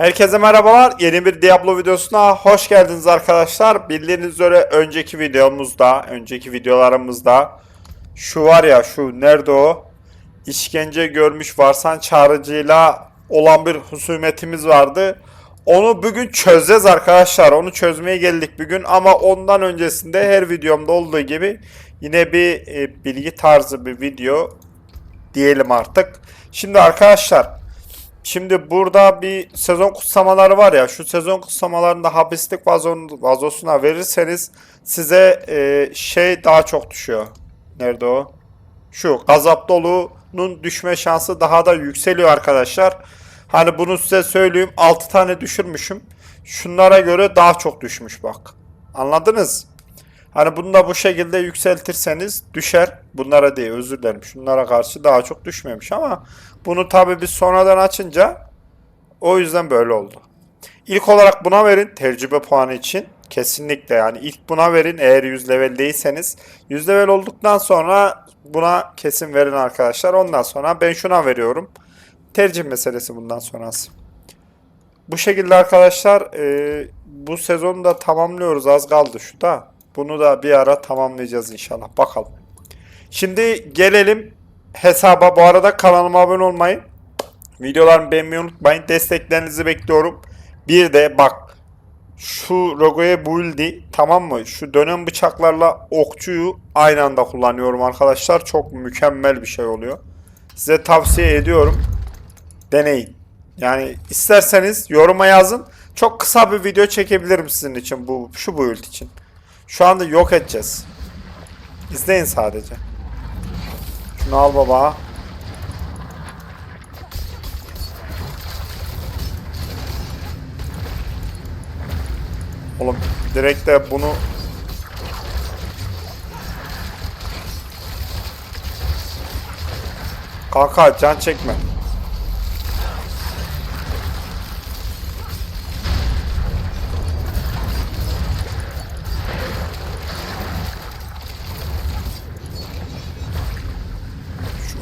Herkese merhabalar. Yeni bir Diablo videosuna hoş geldiniz arkadaşlar. Bildiğiniz üzere önceki videomuzda, önceki videolarımızda şu var ya şu nerede o? İşkence görmüş varsan çağrıcıyla olan bir husumetimiz vardı. Onu bugün çözeceğiz arkadaşlar. Onu çözmeye geldik bugün ama ondan öncesinde her videomda olduğu gibi yine bir e, bilgi tarzı bir video diyelim artık. Şimdi arkadaşlar Şimdi burada bir sezon kutsamaları var ya şu sezon kutsamalarında hapislik vazosuna verirseniz size e, şey daha çok düşüyor. Nerede o? Şu gazap dolunun düşme şansı daha da yükseliyor arkadaşlar. Hani bunu size söyleyeyim 6 tane düşürmüşüm. Şunlara göre daha çok düşmüş bak. Anladınız? Hani bunu da bu şekilde yükseltirseniz düşer. Bunlara değil özür dilerim. Şunlara karşı daha çok düşmemiş ama bunu tabi biz sonradan açınca o yüzden böyle oldu. İlk olarak buna verin tecrübe puanı için. Kesinlikle yani ilk buna verin eğer 100 level değilseniz. 100 level olduktan sonra buna kesin verin arkadaşlar. Ondan sonra ben şuna veriyorum. Tercih meselesi bundan sonrası. Bu şekilde arkadaşlar e, bu sezonu da tamamlıyoruz. Az kaldı şu da. Bunu da bir ara tamamlayacağız inşallah. Bakalım. Şimdi gelelim hesaba. Bu arada kanalıma abone olmayı, videolarımı beğenmeyi unutmayın. Desteklerinizi bekliyorum. Bir de bak şu logoya buildi tamam mı? Şu dönem bıçaklarla okçuyu aynı anda kullanıyorum arkadaşlar. Çok mükemmel bir şey oluyor. Size tavsiye ediyorum. Deneyin. Yani isterseniz yoruma yazın. Çok kısa bir video çekebilirim sizin için bu şu build için. Şu anda yok edeceğiz. İzleyin sadece. Şunu al baba. Oğlum direkt de bunu Kanka can çekme.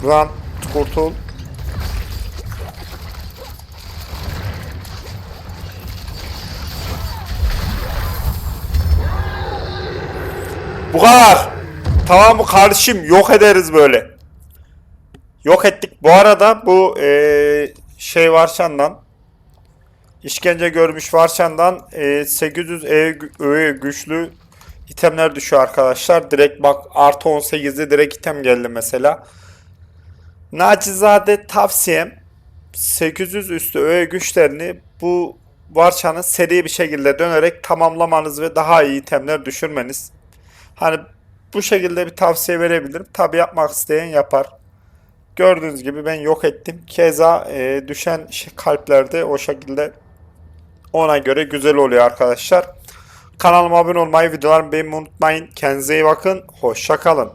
Şuradan kurtul. Bu kadar. Tamam mı kardeşim? Yok ederiz böyle. Yok ettik. Bu arada bu eee, şey Varşan'dan işkence görmüş Varşan'dan eee 800 E öğe güçlü itemler düşüyor arkadaşlar. Direkt bak artı 18'de direkt item geldi mesela. Nacizade tavsiyem 800 üstü öğe güçlerini bu Varşan'ı seri bir şekilde dönerek tamamlamanız ve daha iyi itemler düşürmeniz. Hani bu şekilde bir tavsiye verebilirim. Tabi yapmak isteyen yapar. Gördüğünüz gibi ben yok ettim. Keza e, düşen kalplerde o şekilde ona göre güzel oluyor arkadaşlar. Kanalıma abone olmayı, videolarımı beğenmeyi unutmayın. Kendinize iyi bakın. Hoşça kalın.